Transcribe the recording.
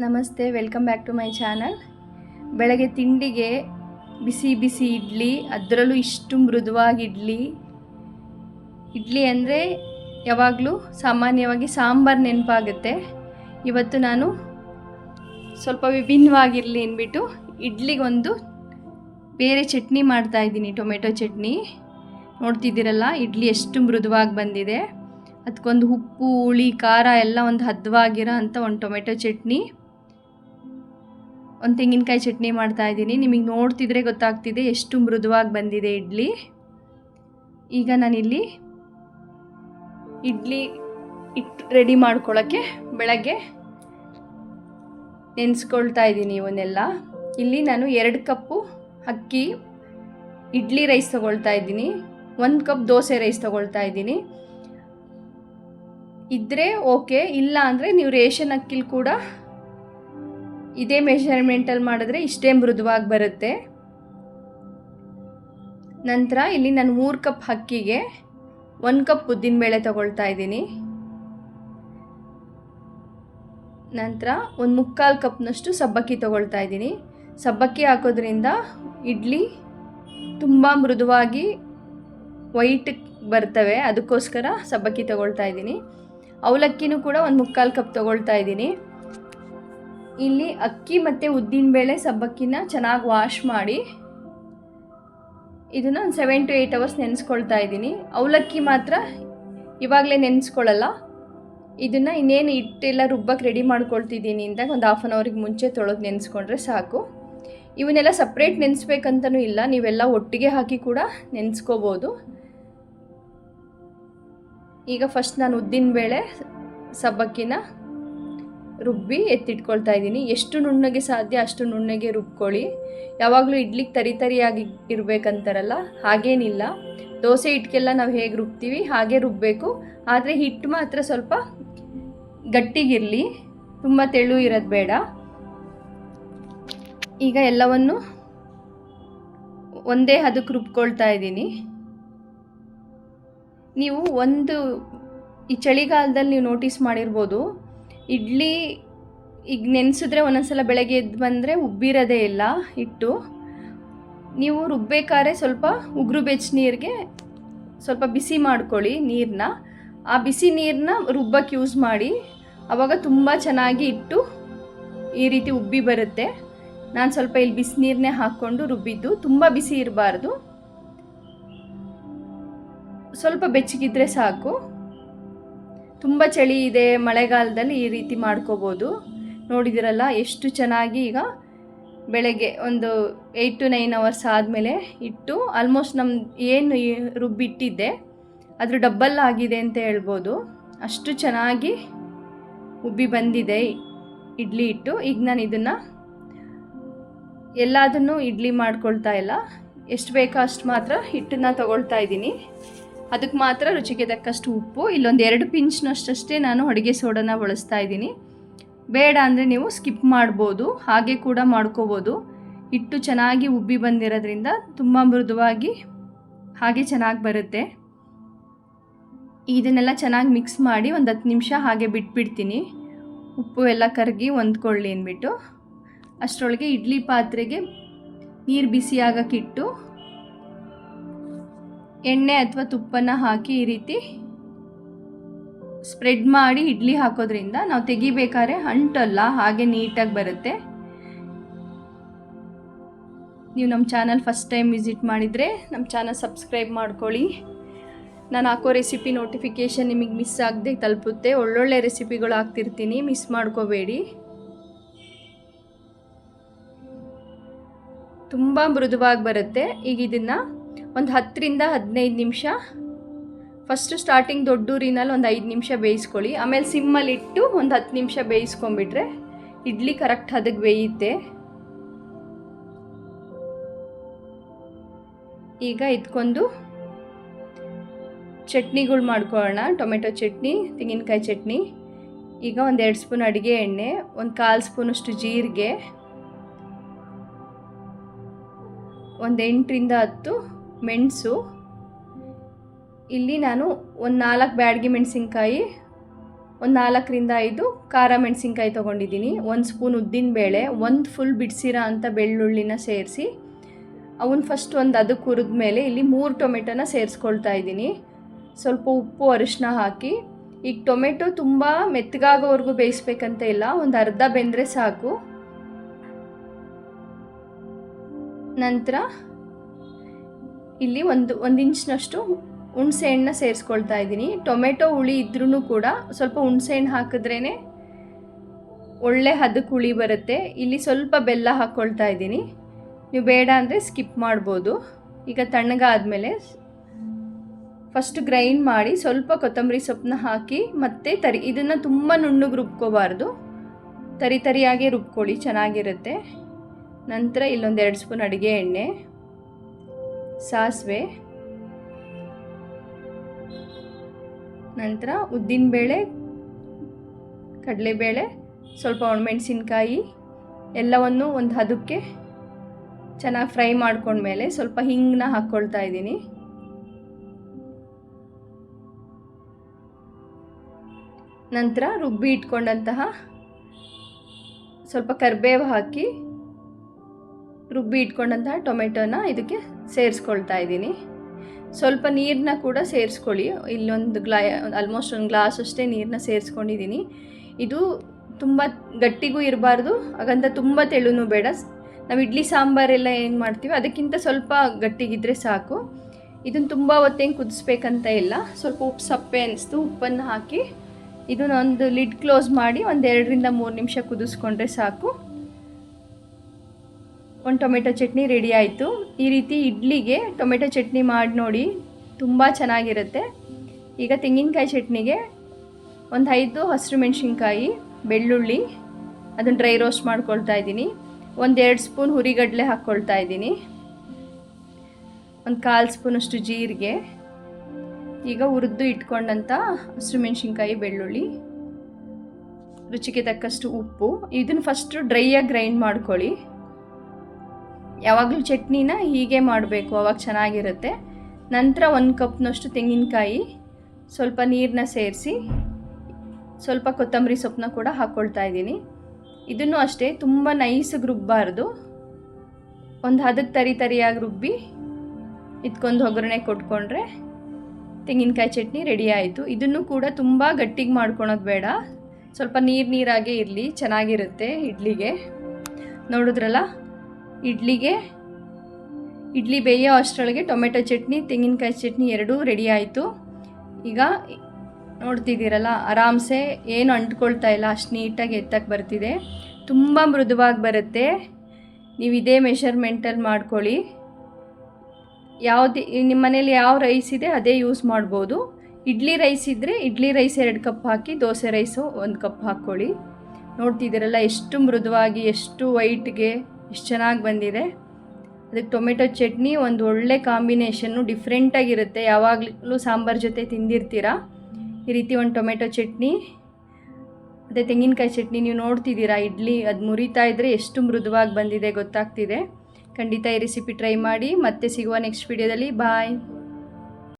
ನಮಸ್ತೆ welcome back to my channel ಬೆಳಗ್ಗೆ ತಿಂಡಿಗೆ ಬಿಸಿ ಬಿಸಿ ಇಡ್ಲಿ, ಅದರಲ್ಲೂ ಇಷ್ಟು ಮೃದುವಾಗಿ ಇಡ್ಲಿ. ಇಡ್ಲಿ ಅಂದರೆ ಯಾವಾಗಲೂ ಸಾಮಾನ್ಯವಾಗಿ ಸಾಂಬಾರು ನೆನಪಾಗುತ್ತೆ. ಇವತ್ತು ನಾನು ಸ್ವಲ್ಪ ವಿಭಿನ್ನವಾಗಿರಲಿ ಅಂದ್ಬಿಟ್ಟು ಇಡ್ಲಿಗೊಂದು ಬೇರೆ ಚಟ್ನಿ ಮಾಡ್ತಾ ಇದ್ದೀನಿ, ಟೊಮೆಟೊ ಚಟ್ನಿ. ನೋಡ್ತಿದ್ದೀರಲ್ಲ, ಇಡ್ಲಿ ಎಷ್ಟು ಮೃದುವಾಗಿ ಬಂದಿದೆ. ಅದಕ್ಕೊಂದು ಉಪ್ಪು, ಹುಳಿ, ಖಾರ ಎಲ್ಲ ಒಂದು ಹದವಾಗಿರೋ ಅಂಥ ಒಂದು ಟೊಮೆಟೊ ಚಟ್ನಿ. ಒಂದು ತೆಂಗಿನಕಾಯಿ ಚಟ್ನಿ ಮಾಡ್ತಾ ಇದ್ದೀನಿ. ನಿಮಗೆ ನೋಡ್ತಿದ್ರೆ ಗೊತ್ತಾಗ್ತಿದೆ ಎಷ್ಟು ಮೃದುವಾಗಿ ಬಂದಿದೆ ಇಡ್ಲಿ. ಈಗ ನಾನಿಲ್ಲಿ ಇಡ್ಲಿ ಇಟ್ಟು ರೆಡಿ ಮಾಡ್ಕೊಳ್ಳೋಕ್ಕೆ ಬೆಳಗ್ಗೆ ನೆನೆಸ್ಕೊಳ್ತಾ ಇದ್ದೀನಿ ಇವನ್ನೆಲ್ಲ. ಇಲ್ಲಿ ನಾನು ಎರಡು ಕಪ್ಪು ಅಕ್ಕಿ ಇಡ್ಲಿ ರೈಸ್ ತೊಗೊಳ್ತಾ ಇದ್ದೀನಿ. ಒಂದು ಕಪ್ ದೋಸೆ ರೈಸ್ ತೊಗೊಳ್ತಾ ಇದ್ದೀನಿ. ಇದ್ದರೆ ಓಕೆ, ಇಲ್ಲ ಅಂದರೆ ನೀವು ರೇಷನ್ ಅಕ್ಕಿಲಿ ಕೂಡ ಇದೇ ಮೆಷರ್ಮೆಂಟಲ್ಲಿ ಮಾಡಿದ್ರೆ ಇಷ್ಟೇ ಮೃದುವಾಗಿ ಬರುತ್ತೆ. ನಂತರ ಇಲ್ಲಿ ನಾನು ಮೂರು ಕಪ್ ಅಕ್ಕಿಗೆ ಒಂದು ಕಪ್ ಉದ್ದಿನಬೇಳೆ ತಗೊಳ್ತಾ ಇದ್ದೀನಿ. ನಂತರ ಒಂದು ಮುಕ್ಕಾಲು ಕಪ್ನಷ್ಟು ಸಬ್ಬಕ್ಕಿ ತಗೊಳ್ತಾ ಇದ್ದೀನಿ. ಸಬ್ಬಕ್ಕಿ ಹಾಕೋದ್ರಿಂದ ಇಡ್ಲಿ ತುಂಬ ಮೃದುವಾಗಿ ವೈಟ್ ಬರ್ತವೆ, ಅದಕ್ಕೋಸ್ಕರ ಸಬ್ಬಕ್ಕಿ ತೊಗೊಳ್ತಾ ಇದ್ದೀನಿ. ಅವಲಕ್ಕಿನೂ ಕೂಡ ಒಂದು ಮುಕ್ಕಾಲು ಕಪ್ ತಗೊಳ್ತಾ ಇದ್ದೀನಿ. ಇಲ್ಲಿ ಅಕ್ಕಿ ಮತ್ತು ಉದ್ದಿನಬೇಳೆ ಸಬ್ಬಕ್ಕಿನ ಚೆನ್ನಾಗಿ ವಾಶ್ ಮಾಡಿ ಇದನ್ನು ಒಂದು ಸೆವೆನ್ ಟು ಏಯ್ಟ್ ಅವರ್ಸ್ ನೆನೆಸ್ಕೊಳ್ತಾ ಇದ್ದೀನಿ. ಅವಲಕ್ಕಿ ಮಾತ್ರ ಇವಾಗಲೇ ನೆನೆಸ್ಕೊಳ್ಳಲ್ಲ ಇದನ್ನು ಇನ್ನೇನು ಹಿಟ್ಟೆಲ್ಲ ರುಬ್ಬಕ್ಕೆ ರೆಡಿ ಮಾಡ್ಕೊಳ್ತಿದ್ದೀನಿ ಅಂತ ಒಂದು ಹಾಫ್ ಆನ್ ಅವರಿಗೆ ಮುಂಚೆ ತೊಳೆದು ನೆನೆಸ್ಕೊಂಡ್ರೆ ಸಾಕು. ಇವನ್ನೆಲ್ಲ ಸಪ್ರೇಟ್ ನೆನೆಸ್ಬೇಕಂತನೂ ಇಲ್ಲ, ನೀವೆಲ್ಲ ಒಟ್ಟಿಗೆ ಹಾಕಿ ಕೂಡ ನೆನೆಸ್ಕೋಬೋದು. ಈಗ ಫಸ್ಟ್ ನಾನು ಉದ್ದಿನ ಬೇಳೆ, ಸಬ್ಬಕ್ಕಿನ ರುಬ್ಬಿ ಎತ್ತಿಟ್ಕೊಳ್ತಾ ಇದ್ದೀನಿ. ಎಷ್ಟು ನುಣ್ಣಗೆ ಸಾಧ್ಯ ಅಷ್ಟು ನುಣ್ಣಗೆ ರುಬ್ಕೊಳ್ಳಿ. ಯಾವಾಗಲೂ ಇಡ್ಲಿಗೆ ತರಿ ತರಿಯಾಗಿ ಇರಬೇಕಂತಾರಲ್ಲ, ಹಾಗೇನಿಲ್ಲ. ದೋಸೆ ಹಿಟ್ಟಿಗೆಲ್ಲ ನಾವು ಹೇಗೆ ರುಬ್ತೀವಿ ಹಾಗೆ ರುಬ್ಬಬೇಕು ಆದರೆ ಹಿಟ್ಟು ಮಾತ್ರ ಸ್ವಲ್ಪ ಗಟ್ಟಿಗಿರಲಿ, ತುಂಬ ತೆಳು ಇರೋದು ಬೇಡ. ಈಗ ಎಲ್ಲವನ್ನು ಒಂದೇ ಹದಕ್ಕೆ ರುಬ್ಕೊಳ್ತಾ ಇದ್ದೀನಿ. ನೀವು ಒಂದು, ಈ ಚಳಿಗಾಲದಲ್ಲಿ ನೀವು ನೋಟಿಸ್ ಮಾಡಿರ್ಬೋದು ಇಡ್ಲಿ ಈಗ ನೆನೆಸಿದ್ರೆ ಒಂದೊಂದ್ಸಲ ಬೆಳಗ್ಗೆ ಎದ್ದು ಬಂದರೆ ಉಬ್ಬಿರೋದೇ ಇಲ್ಲ ಹಿಟ್ಟು. ನೀವು ರುಬ್ಬೇಕಾದ್ರೆ ಸ್ವಲ್ಪ ಉಗುರು ಬೆಚ್ಚ ನೀರಿಗೆ ಸ್ವಲ್ಪ ಬಿಸಿ ಮಾಡ್ಕೊಳ್ಳಿ ನೀರನ್ನ ಆ ಬಿಸಿ ನೀರನ್ನ ರುಬ್ಬಕ್ಕೆ ಯೂಸ್ ಮಾಡಿ. ಆವಾಗ ತುಂಬ ಚೆನ್ನಾಗಿ ಇಟ್ಟು ಈ ರೀತಿ ಉಬ್ಬಿ ಬರುತ್ತೆ. ನಾನು ಸ್ವಲ್ಪ ಇಲ್ಲಿ ಬಿಸಿನೀರನ್ನೇ ಹಾಕ್ಕೊಂಡು ರುಬ್ಬಿದ್ದು ತುಂಬ ಬಿಸಿ ಇರಬಾರ್ದು. ಸ್ವಲ್ಪ ಬೆಚ್ಚಗಿದ್ರೆ ಸಾಕು. ತುಂಬ ಚಳಿ ಇದೆ ಮಳೆಗಾಲದಲ್ಲಿ ಈ ರೀತಿ ಮಾಡ್ಕೋಬೋದು. ನೋಡಿದಿರಲ್ಲ, ಎಷ್ಟು ಚೆನ್ನಾಗಿ ಈಗ ಬೆಳಗ್ಗೆ ಒಂದು ಏಯ್ಟ್ ಟು ನೈನ್ ಅವರ್ಸ್ ಆದಮೇಲೆ ಇಟ್ಟು ಆಲ್ಮೋಸ್ಟ್ ನಮ್ಮ ಏನು ರುಬ್ಬಿಟ್ಟಿದ್ದೆ, ಅದ್ರ ಡಬ್ಬಲ್ ಆಗಿದೆ ಅಂತ ಹೇಳ್ಬೋದು. ಅಷ್ಟು ಚೆನ್ನಾಗಿ ಉಬ್ಬಿ ಬಂದಿದೆ ಇಡ್ಲಿ ಇಟ್ಟು ಈಗ ನಾನು ಇದನ್ನು ಎಲ್ಲದನ್ನು ಇಡ್ಲಿ ಮಾಡ್ಕೊಳ್ತಾ ಇಲ್ಲ. ಎಷ್ಟು ಬೇಕೋ ಅಷ್ಟು ಮಾತ್ರ ಹಿಟ್ಟನ್ನು ತಗೊಳ್ತಾ ಇದ್ದೀನಿ. ಅದಕ್ಕೆ ಮಾತ್ರ ರುಚಿಗೆ ತಕ್ಕಷ್ಟು ಉಪ್ಪು, ಇಲ್ಲೊಂದು ಎರಡು ಪಿಂಚ್ನಷ್ಟಷ್ಟೇ ನಾನು ಅಡುಗೆ ಸೋಡನ ಬಳಸ್ತಾ ಇದ್ದೀನಿ. ಬೇಡ ಅಂದರೆ ನೀವು ಸ್ಕಿಪ್ ಮಾಡ್ಬೋದು, ಹಾಗೆ ಕೂಡ ಮಾಡ್ಕೋಬೋದು. ಹಿಟ್ಟು ಚೆನ್ನಾಗಿ ಉಬ್ಬಿ ಬಂದಿರೋದ್ರಿಂದ ತುಂಬ ಮೃದುವಾಗಿ ಹಾಗೆ ಚೆನ್ನಾಗಿ ಬರುತ್ತೆ. ಇದನ್ನೆಲ್ಲ ಚೆನ್ನಾಗಿ ಮಿಕ್ಸ್ ಮಾಡಿ ಒಂದು ಹತ್ತು ನಿಮಿಷ ಹಾಗೆ ಬಿಟ್ಬಿಡ್ತೀನಿ. ಉಪ್ಪು ಎಲ್ಲ ಕರಗಿ ಹೊಂದ್ಕೊಳ್ಳಿ ಅಂದ್ಬಿಟ್ಟು. ಅಷ್ಟರೊಳಗೆ ಇಡ್ಲಿ ಪಾತ್ರೆಗೆ ನೀರು ಬಿಸಿ ಆಗಕ್ಕಿಟ್ಟು ಎಣ್ಣೆ ಅಥವಾ ತುಪ್ಪನ ಹಾಕಿ ಈ ರೀತಿ ಸ್ಪ್ರೆಡ್ ಮಾಡಿ ಇಡ್ಲಿ ಹಾಕೋದ್ರಿಂದ ನಾವು ತೆಗಿಬೇಕಾದ್ರೆ ಅಂಟಲ್ಲ ಹಾಗೆ ನೀಟಾಗಿ ಬರುತ್ತೆ. ನೀವು ನಮ್ಮ ಚಾನಲ್ ಫಸ್ಟ್ ಟೈಮ್ ವಿಸಿಟ್ ಮಾಡಿದರೆ ನಮ್ಮ ಚಾನಲ್ ಸಬ್ಸ್ಕ್ರೈಬ್ ಮಾಡ್ಕೊಳ್ಳಿ. ನಾನು ಹಾಕೋ ರೆಸಿಪಿ ನೋಟಿಫಿಕೇಷನ್ ನಿಮಗೆ ಮಿಸ್ ಆಗದೆ ತಲುಪುತ್ತೆ. ಒಳ್ಳೊಳ್ಳೆ ರೆಸಿಪಿಗಳು ಹಾಕ್ತಿರ್ತೀನಿ ಮಿಸ್ ಮಾಡ್ಕೋಬೇಡಿ. ತುಂಬ ಮೃದುವಾಗಿ ಬರುತ್ತೆ. ಈಗ ಇದನ್ನು ಒಂದು ಹತ್ತರಿಂದ ಹದಿನೈದು ನಿಮಿಷ. ಫಸ್ಟು ಸ್ಟಾರ್ಟಿಂಗ್ ದೊಡ್ಡೂರಿನಲ್ಲಿ ಒಂದು ಐದು ನಿಮಿಷ ಬೇಯಿಸ್ಕೊಳ್ಳಿ. ಆಮೇಲೆ ಸಿಮ್ಮಲ್ಲಿ ಇಟ್ಟು ಒಂದು ಹತ್ತು ನಿಮಿಷ ಬೇಯಿಸ್ಕೊಂಬಿಟ್ರೆ ಇಡ್ಲಿ ಕರೆಕ್ಟ್ ಅದಕ್ಕೆ ಬೇಯುತ್ತೆ. ಈಗ ಇದ್ಕೊಂಡು ಚಟ್ನಿಗಳು ಮಾಡ್ಕೊಳ್ಳೋಣ. ಟೊಮೆಟೊ ಚಟ್ನಿ, ತೆಂಗಿನಕಾಯಿ ಚಟ್ನಿ. ಈಗ ಒಂದು ಎರಡು ಸ್ಪೂನ್ ಅಡುಗೆ ಎಣ್ಣೆ, ಒಂದು ಕಾಲು ಸ್ಪೂನಷ್ಟು ಜೀರಿಗೆ, ಒಂದು ಎಂಟರಿಂದ ಹತ್ತು ಮೆಣಸು. ಇಲ್ಲಿ ನಾನು ಒಂದು ನಾಲ್ಕು ಬ್ಯಾಡಗಿ ಮೆಣಸಿನ್ಕಾಯಿ, ಒಂದು ನಾಲ್ಕರಿಂದ ಐದು ಖಾರ ಮೆಣಸಿನ್ಕಾಯಿ ತೊಗೊಂಡಿದ್ದೀನಿ. ಒಂದು ಸ್ಪೂನ್ ಉದ್ದಿನ ಬೇಳೆ, ಒಂದು ಫುಲ್ ಬಿಡಿಸಿರೋ ಅಂಥ ಬೆಳ್ಳುಳ್ಳಿನ ಸೇರಿಸಿ ಅವನ್ನ ಫಸ್ಟ್ ಒಂದು ಅದಕ್ಕೆ ಹುರಿದ ಮೇಲೆ ಇಲ್ಲಿ ಮೂರು ಟೊಮೆಟೊನ ಸೇರಿಸ್ಕೊಳ್ತಾ ಇದ್ದೀನಿ. ಸ್ವಲ್ಪ ಉಪ್ಪು ಅರಿಶಿನ ಹಾಕಿ. ಈಗ ಟೊಮೆಟೊ ತುಂಬ ಮೆತ್ತಗಾಗೋವರೆಗೂ ಬೇಯಿಸ್ಬೇಕಂತ ಇಲ್ಲ, ಒಂದು ಅರ್ಧ ಬೆಂದರೆ ಸಾಕು. ನಂತರ ಇಲ್ಲಿ ಒಂದು ಒಂದು ಇಂಚಿನಷ್ಟು ಹುಣಸೆ ಹಣ್ಣನ್ನ ಸೇರಿಸ್ಕೊಳ್ತಾ ಇದ್ದೀನಿ. ಟೊಮೆಟೊ ಹುಳಿ ಇದ್ರೂ ಕೂಡ ಸ್ವಲ್ಪ ಹುಣಸೆ ಹಣ್ಣು ಹಾಕಿದ್ರೇ ಒಳ್ಳೆ ಹದಕ್ಕೆ ಹುಳಿ ಬರುತ್ತೆ. ಇಲ್ಲಿ ಸ್ವಲ್ಪ ಬೆಲ್ಲ ಹಾಕ್ಕೊಳ್ತಾ ಇದ್ದೀನಿ. ನೀವು ಬೇಡ ಅಂದರೆ ಸ್ಕಿಪ್ ಮಾಡ್ಬೋದು. ಈಗ ತಣ್ಣಗಾದಮೇಲೆ ಫಸ್ಟ್ ಗ್ರೈಂಡ್ ಮಾಡಿ ಸ್ವಲ್ಪ ಕೊತ್ತಂಬರಿ ಸೊಪ್ಪನ್ನ ಹಾಕಿ ಮತ್ತೆ ತರಿ, ಇದನ್ನು ತುಂಬ ನುಣ್ಣಗೆ ರುಬ್ಕೋಬಾರ್ದು. ತರಿ ತರಿಯಾಗೆ ರುಬ್ಕೊಳ್ಳಿ, ಚೆನ್ನಾಗಿರುತ್ತೆ. ನಂತರ ಇಲ್ಲೊಂದು ಎರಡು ಸ್ಪೂನ್ ಅಡುಗೆ ಎಣ್ಣೆ. ಸಾಸಿವೆ, ನಂತರ ಉದ್ದಿನಬೇಳೆ ಕಡಲೆಬೇಳೆ, ಸ್ವಲ್ಪ ಒಣಮೆಣಸಿನ್ಕಾಯಿ, ಎಲ್ಲವನ್ನು ಒಂದು ಹದಕ್ಕೆ ಚೆನ್ನಾಗಿ ಫ್ರೈ ಮಾಡ್ಕೊಂಡ್ಮೇಲೆ ಸ್ವಲ್ಪ ಹಿಂಗನ್ನ ಹಾಕ್ಕೊಳ್ತಾ ಇದ್ದೀನಿ. ನಂತರ ರುಬ್ಬಿ ಇಟ್ಕೊಂಡಂತಹ ಸ್ವಲ್ಪ ಕರಿಬೇವು ಹಾಕಿ ರುಬ್ಬಿ ಇಟ್ಕೊಂಡಂತಹ ಟೊಮೆಟೊನ ಇದಕ್ಕೆ ಸೇರಿಸ್ಕೊಳ್ತಾ ಇದ್ದೀನಿ. ಸ್ವಲ್ಪ ನೀರನ್ನ ಕೂಡ ಸೇರಿಸ್ಕೊಳ್ಳಿ. ಇಲ್ಲೊಂದು ಗ್ಲಾ ಆಲ್ಮೋಸ್ಟ್ ಒಂದು ಗ್ಲಾಸ್ ಅಷ್ಟೇ ನೀರನ್ನ ಸೇರಿಸ್ಕೊಂಡಿದ್ದೀನಿ. ಇದು ತುಂಬ ಗಟ್ಟಿಗೂ ಇರಬಾರ್ದು, ಹಾಗಂತ ತುಂಬ ತೆಳುನೂ ಬೇಡ. ನಾವು ಇಡ್ಲಿ ಸಾಂಬಾರೆಲ್ಲ ಏನು ಮಾಡ್ತೀವಿ ಅದಕ್ಕಿಂತ ಸ್ವಲ್ಪ ಗಟ್ಟಿಗಿದ್ರೆ ಸಾಕು. ಇದನ್ನು ತುಂಬ ಹೊತ್ತೇನು ಕುದಿಸ್ಬೇಕಂತ ಇಲ್ಲ. ಸ್ವಲ್ಪ ಉಪ್ಪು ಸಪ್ಪೆ ಅನಿಸ್ತು, ಉಪ್ಪನ್ನು ಹಾಕಿ, ಇದನ್ನೊಂದು ಲಿಡ್ ಕ್ಲೋಸ್ ಮಾಡಿ ಒಂದು ಎರಡರಿಂದ ಮೂರು ನಿಮಿಷ ಕುದಿಸ್ಕೊಂಡ್ರೆ ಸಾಕು. ಒಂದು ಟೊಮೆಟೊ ಚಟ್ನಿ ರೆಡಿ ಆಯಿತು. ಈ ರೀತಿ ಇಡ್ಲಿಗೆ ಟೊಮೆಟೊ ಚಟ್ನಿ ಮಾಡಿ ನೋಡಿ ತುಂಬ ಚೆನ್ನಾಗಿರುತ್ತೆ. ಈಗ ತೆಂಗಿನಕಾಯಿ ಚಟ್ನಿಗೆ ಒಂದು ಐದು ಹಸಿರು ಮೆಣಸಿನ್ಕಾಯಿ, ಬೆಳ್ಳುಳ್ಳಿ, ಅದನ್ನು ಡ್ರೈ ರೋಸ್ಟ್ ಮಾಡ್ಕೊಳ್ತಾ ಇದ್ದೀನಿ. ಒಂದು ಎರಡು ಸ್ಪೂನ್ ಹುರಿಗಡಲೆ ಹಾಕ್ಕೊಳ್ತಾ ಇದ್ದೀನಿ. ಒಂದು ಕಾಲು ಸ್ಪೂನಷ್ಟು ಜೀರಿಗೆ. ಈಗ ಹುರಿದು ಇಟ್ಕೊಂಡಂಥ ಹಸಿರು ಮೆಣಸಿನ್ಕಾಯಿ, ಬೆಳ್ಳುಳ್ಳಿ, ರುಚಿಗೆ ತಕ್ಕಷ್ಟು ಉಪ್ಪು. ಇದನ್ನು ಫಸ್ಟು ಡ್ರೈಯಾಗಿ ಗ್ರೈಂಡ್ ಮಾಡ್ಕೊಳ್ಳಿ. ಯಾವಾಗಲೂ ಚಟ್ನಿನ ಹೀಗೆ ಮಾಡಬೇಕು, ಅವಾಗ ಚೆನ್ನಾಗಿರುತ್ತೆ. ನಂತರ ಒಂದು ಕಪ್ನಷ್ಟು ತೆಂಗಿನಕಾಯಿ, ಸ್ವಲ್ಪ ನೀರನ್ನ ಸೇರಿಸಿ, ಸ್ವಲ್ಪ ಕೊತ್ತಂಬರಿ ಸೊಪ್ಪನ್ನ ಕೂಡ ಹಾಕ್ಕೊಳ್ತಾ ಇದ್ದೀನಿ. ಇದನ್ನು ಅಷ್ಟೇ, ತುಂಬ ನೈಸಿಗೆ ರುಬ್ಬಾರ್ದು. ಒಂದು ಹದಕ್ಕೆ ತರಿ ತರಿಯಾಗಿ ರುಬ್ಬಿ, ಇದ್ಕೊಂದು ಒಗ್ಗರಣೆ ಕೊಟ್ಕೊಂಡ್ರೆ ತೆಂಗಿನಕಾಯಿ ಚಟ್ನಿ ರೆಡಿ ಆಯಿತು. ಇದನ್ನು ಕೂಡ ತುಂಬ ಗಟ್ಟಿಗೆ ಮಾಡ್ಕೊಳೋದು ಬೇಡ. ಸ್ವಲ್ಪ ನೀರು ನೀರಾಗೇ ಇರಲಿ, ಚೆನ್ನಾಗಿರುತ್ತೆ ಇಡ್ಲಿಗೆ. ನೋಡಿದ್ರಲ್ಲ? ಇಡ್ಲಿಗೆ, ಇಡ್ಲಿ ಬೇಯೋ ಅಷ್ಟರೊಳಗೆ ಟೊಮೆಟೊ ಚಟ್ನಿ, ತೆಂಗಿನಕಾಯಿ ಚಟ್ನಿ ಎರಡೂ ರೆಡಿ ಆಯಿತು. ಈಗ ನೋಡ್ತಿದ್ದೀರಲ್ಲ, ಆರಾಮ್ಸೆ ಏನು ಅಂಟ್ಕೊಳ್ತಾ ಇಲ್ಲ, ಅಷ್ಟು ನೀಟಾಗಿ ಎತ್ತಕ್ಕೆ ಬರ್ತಿದೆ. ತುಂಬ ಮೃದುವಾಗಿ ಬರುತ್ತೆ. ನೀವು ಇದೇ ಮೆಷರ್ಮೆಂಟಲ್ಲಿ ಮಾಡ್ಕೊಳ್ಳಿ. ಯಾವುದೇ ನಿಮ್ಮ ಮನೇಲಿ ಯಾವ ರೈಸ್ ಇದೆ, ಅದೇ ಯೂಸ್ ಮಾಡ್ಬೋದು. ಇಡ್ಲಿ ರೈಸ್ ಇದ್ದರೆ ಇಡ್ಲಿ ರೈಸ್ ಎರಡು ಕಪ್ ಹಾಕಿ, ದೋಸೆ ರೈಸು ಒಂದು ಕಪ್ ಹಾಕ್ಕೊಳ್ಳಿ. ನೋಡ್ತಿದ್ದೀರಲ್ಲ, ಎಷ್ಟು ಮೃದುವಾಗಿ, ಎಷ್ಟು ವೈಟ್ಗೆ ಎಷ್ಟು ಚೆನ್ನಾಗಿ ಬಂದಿದೆ. ಅದಕ್ಕೆ ಟೊಮೆಟೊ ಚಟ್ನಿ ಒಂದು ಒಳ್ಳೆ ಕಾಂಬಿನೇಷನ್ನು ಡಿಫ್ರೆಂಟಾಗಿರುತ್ತೆ ಯಾವಾಗಲೂ ಸಾಂಬಾರು ಜೊತೆ ತಿಂದಿರ್ತೀರಾ? ಈ ರೀತಿ ಒಂದು ಟೊಮೆಟೊ ಚಟ್ನಿ, ಮತ್ತು ತೆಂಗಿನಕಾಯಿ ಚಟ್ನಿ ನೀವು ನೋಡ್ತಿದ್ದೀರಾ? ಇಡ್ಲಿ, ಅದು ಮುರಿತಾ ಇದ್ದರೆ ಎಷ್ಟು ಮೃದುವಾಗಿ ಬಂದಿದೆ ಗೊತ್ತಾಗ್ತಿದೆ. ಖಂಡಿತ ಈ ರೆಸಿಪಿ ಟ್ರೈ ಮಾಡಿ. ಮತ್ತೆ ಸಿಗುವ ನೆಕ್ಸ್ಟ್ ವಿಡಿಯೋದಲ್ಲಿ ಬಾಯ್